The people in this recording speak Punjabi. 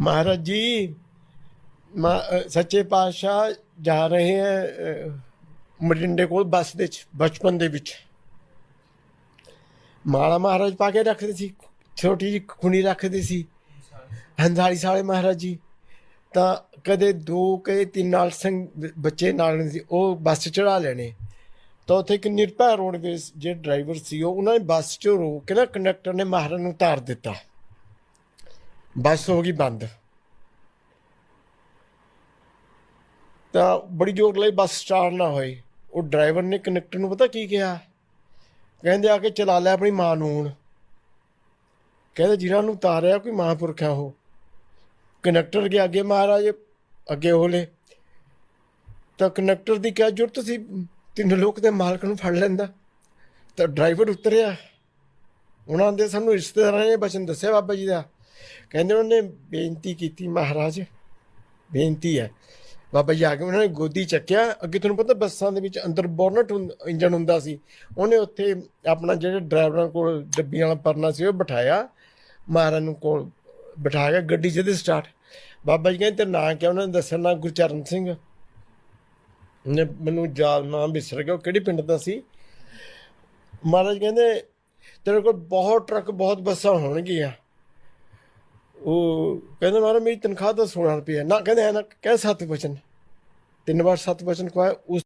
ਮਹਾਰਾਜ ਜੀ ਮਾ- ਸੱਚੇ ਪਾਤਸ਼ਾਹ ਜਾ ਰਹੇ ਹੈ ਅ, ਮਰਿੰਡੇ ਕੋਲ ਬੱਸ ਦੇ ਵਿੱਚ ਬਚਪਨ ਦੇ ਵਿੱਚ। ਮਾਲਾ ਮਹਾਰਾਜ ਪਾ ਕੇ ਰੱਖਦੇ ਸੀ ਛੋਟੀ ਜਿਹੀ ਖੁਣੀ ਰੱਖਦੇ ਸੀ। ਹੰਦਾਲੀ ਸਾਲੇ ਮਹਾਰਾਜ ਜੀ ਤਾਂ ਕਦੇ ਦੋ ਕਦੇ ਤਿੰਨ ਨਾਲ ਸਿੰਘ ਬੱਚੇ ਨਾਲ ਸੀ ਉਹ ਬੱਸ ਚੜਾ ਲੈਣੇ। ਤਾਂ ਉੱਥੇ ਇੱਕ ਨਿਰਭੈ ਰੋਡਵੇਜ਼ ਜਿਹੜੇ ਡਰਾਈਵਰ ਸੀ ਉਹ ਉਹਨਾਂ ਨੇ ਬੱਸ 'ਚੋਂ ਰੋਕ ਕੇ ਨਾ ਕੰਡਕਟਰ ਨੇ ਮਹਾਰਾਜ ਨੂੰ ਉਤਾਰ ਦਿੱਤਾ। ਬੱਸ ਹੋ ਗਈ ਬੰਦ। ਤਾਂ ਬੜੀ ਜ਼ੋਰ ਲਈ ਬੱਸ ਸਟਾਰਟ ਨਾ ਹੋਈ। ਉਹ ਡਰਾਈਵਰ ਨੇ ਕੰਡਕਟਰ ਨੂੰ ਪਤਾ ਕੀ ਕਿਹਾ? ਕਹਿੰਦੇ ਆ ਕੇ ਚਲਾ ਲੈ ਆਪਣੀ ਮਾਂ ਨੂੰ ਹੁਣ। ਕਹਿੰਦੇ ਜਿਹਨਾਂ ਨੂੰ ਤਾਰਿਆ ਕੋਈ ਮਹਾਂਪੁਰਖ ਆ ਉਹ। ਕੰਡਕਟਰ ਕੇ ਅੱਗੇ ਮਹਾਰਾਜ, ਅੱਗੇ ਹੋਲੇ ਤਾਂ ਕੰਡਕਟਰ ਦੀ ਕਿਆ ਜ਼ਰੂਰਤ ਸੀ? ਤਿੰਨ ਲੋਕ ਦੇ ਮਾਲਕ ਨੂੰ ਫੜ ਲੈਂਦਾ। ਤਾਂ ਡਰਾਈਵਰ ਉਤਰਿਆ। ਉਹਨਾਂ ਦੇ ਸਾਨੂੰ ਰਿਸ਼ਤੇਦਾਰਾਂ ਨੇ ਬਚਨ ਦੱਸਿਆ ਬਾਬਾ ਜੀ ਦਾ। ਕਹਿੰਦੇ ਉਹਨੇ ਬੇਨਤੀ ਕੀਤੀ ਮਹਾਰਾਜ, ਬੇਨਤੀ ਹੈ। ਬਾਬਾ ਜੀ ਆ ਕੇ ਉਹਨਾਂ ਨੇ ਗੋਦੀ ਚੱਕਿਆ। ਅੱਗੇ ਤੁਹਾਨੂੰ ਪਤਾ ਬੱਸਾਂ ਦੇ ਵਿੱਚ ਅੰਦਰ ਬੋਰਨਟ ਇੰਜਨ ਹੁੰਦਾ ਸੀ। ਉਹਨੇ ਉੱਥੇ ਆਪਣਾ ਜਿਹੜੇ ਡਰਾਈਵਰਾਂ ਕੋਲ ਡੱਬੀਆਂ ਵਾਲਾ ਪਰਨਾ ਸੀ, ਉਹ ਬਿਠਾਇਆ। ਮਹਾਰਾਜ ਨੂੰ ਕੋਲ ਬਿਠਾ ਕੇ ਗੱਡੀ ਜਦੇ ਸਟਾਰਟ ਬਾਬਾ ਜੀ ਕਹਿੰਦੇ ਤੇ ਨਾਂ ਕਿਹਾ ਉਹਨਾਂ ਨੇ ਦੱਸਿਆ, ਨਾਂ ਗੁਰਚਰਨ ਸਿੰਘ। ਨੇ ਮੈਨੂੰ ਯਾਦ ਨਾਮ ਵਿਸਰ ਗਿਆ ਉਹ ਕਿਹੜੇ ਪਿੰਡ ਦਾ ਸੀ। ਮਹਾਰਾਜ ਕਹਿੰਦੇ, ਤੇਰੇ ਕੋਲ ਬਹੁਤ ਟਰੱਕ, ਬਹੁਤ ਬੱਸਾਂ ਹੋਣਗੀਆਂ। ਉਹ ਕਹਿੰਦੇ ਮਹਾਰਾਜ ਮੇਰੀ ਤਨਖਾਹ ਤਾਂ 16 ਰੁਪਏ ਹੈ ਨਾ, ਕਹਿੰਦੇ ਹੈ ਨਾ, ਕਹਿ ਸੱਤ ਵਚਨ। ਤਿੰਨ ਵਾਰ ਸੱਤ ਵਚਨ ਕਹਾਇਆ ਉਸ